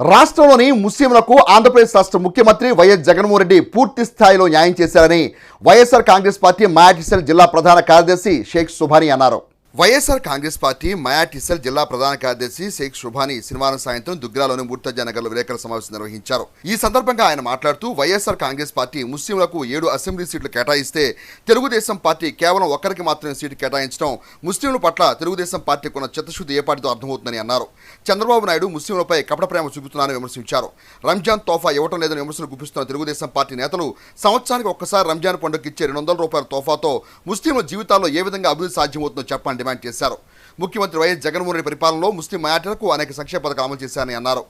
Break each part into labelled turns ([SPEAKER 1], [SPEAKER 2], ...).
[SPEAKER 1] రాష్ట్రంలోని ముస్లింలకు ఆంధ్రప్రదేశ్ రాష్ట్ర ముఖ్యమంత్రి వైఎస్ జగన్మోహన్ రెడ్డి పూర్తి స్థాయిలో న్యాయం చేశారని వైఎస్ఆర్ కాంగ్రెస్ పార్టీ మయాటిసెల్ జిల్లా ప్రధాన కార్యదర్శి షేక్ సుభాని అన్నారు. వైఎస్ఆర్ కాంగ్రెస్ పార్టీ మయాటిసల్ జిల్లా ప్రధాన కార్యదర్శి షేక్ సుభాని శనివారం సాయంత్రం దుగ్రాలోని మూర్తజా నగర్లో విలేకరుల సమావేశం నిర్వహించారు. ఈ సందర్భంగా ఆయన మాట్లాడుతూ వైఎస్ఆర్ కాంగ్రెస్ పార్టీ ముస్లింలకు ఏడు అసెంబ్లీ సీట్లు కేటాయిస్తే తెలుగుదేశం పార్టీ కేవలం ఒక్కరికి మాత్రమే సీటు కేటాయించడం ముస్లింల పట్ల తెలుగుదేశం పార్టీకి ఉన్న చిత్తశుద్ధి ఏపాటితో అర్థమవుతుందని అన్నారు. చంద్రబాబు నాయుడు ముస్లింలపై కపట ప్రేమ చూపుతున్నారని విమర్శించారు. రంజాన్ తోఫా ఇవ్వటం లేదని విమర్శలు గుప్పిస్తున్న తెలుగుదేశం పార్టీ నేతలు సంవత్సరానికి ఒక్కసారి రంజాన్ పండుగకి ఇచ్చే రెండు వందల రూపాయల తోఫాతో ముస్లింల జీవితాల్లో ఏ విధంగా అభివృద్ధి సాధ్యమవుతుందో చెప్పండి డిమాండ్ చేశారు. ముఖ్యమంత్రి వైఎస్ జగన్మోహన్ రెడ్డి పరిపాలనలో ముస్లిం మైనార్టీలకు అనేక సంక్షేమ పథకాలు అమలు చేశారని అన్నారు.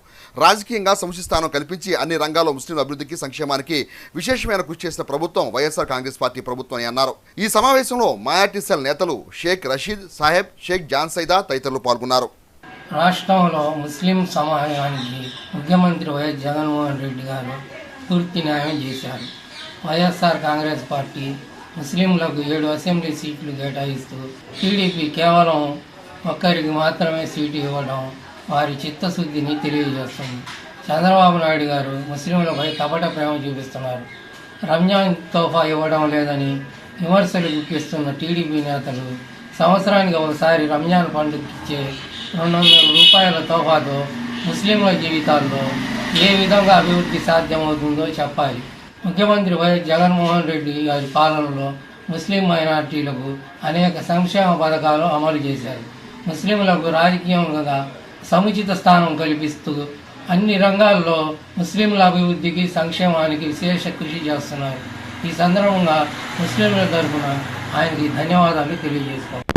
[SPEAKER 1] రాజకీయంగా సముచిత కల్పించి అన్ని రంగాల్లో ముస్లింల అభివృద్ధికి సంక్షేమానికి విశేషమైన కృషి చేసిన ప్రభుత్వం వైఎస్ఆర్ కాంగ్రెస్ పార్టీ ప్రభుత్వం అని అన్నారు. ఈ సమావేశంలో మైనార్టీ సెల్ నేతలు షేక్ రషీద్ సాహెబ్ షేక్ జాన్ సైదా తదితరులు పాల్గొన్నారు.
[SPEAKER 2] రాష్ట్రంలో ముస్లిం సమాజానికి ముఖ్యమంత్రి వైఎస్ జగన్మోహన్ రెడ్డి గారు పూర్తి న్యాయం చేశారు. వైఎస్ఆర్ కాంగ్రెస్ పార్టీ ముస్లింలకు ఏడు అసెంబ్లీ సీట్లు కేటాయిస్తూ టీడీపీ కేవలం ఒక్కరికి మాత్రమే సీటు ఇవ్వడం వారి చిత్తశుద్ధిని తెలియజేస్తుంది. చంద్రబాబు నాయుడు గారు ముస్లింలపై కపట ప్రేమ చూపిస్తున్నారు. రంజాన్ తోఫా ఇవ్వడం లేదని విమర్శలు గుప్పిస్తున్న టీడీపీ నేతలు సంవత్సరానికి ఒకసారి రంజాన్ పండుగ ఇచ్చే రెండు వందల రూపాయల తోఫాతో ముస్లింల జీవితాల్లో ఏ విధంగా అభివృద్ధి సాధ్యమవుతుందో చెప్పాలి. ముఖ్యమంత్రి వైఎస్ జగన్మోహన్ రెడ్డి గారి పాలనలో ముస్లిం మైనార్టీలకు అనేక సంక్షేమ పథకాలు అమలు చేశారు. ముస్లింలకు రాజకీయంగా సముచిత స్థానం కల్పిస్తూ అన్ని రంగాల్లో ముస్లింల అభివృద్ధికి సంక్షేమానికి విశేష కృషి చేస్తున్నారు. ఈ సందర్భంగా ముస్లింల తరఫున ఆయనకి ధన్యవాదాలు తెలియజేస్తాం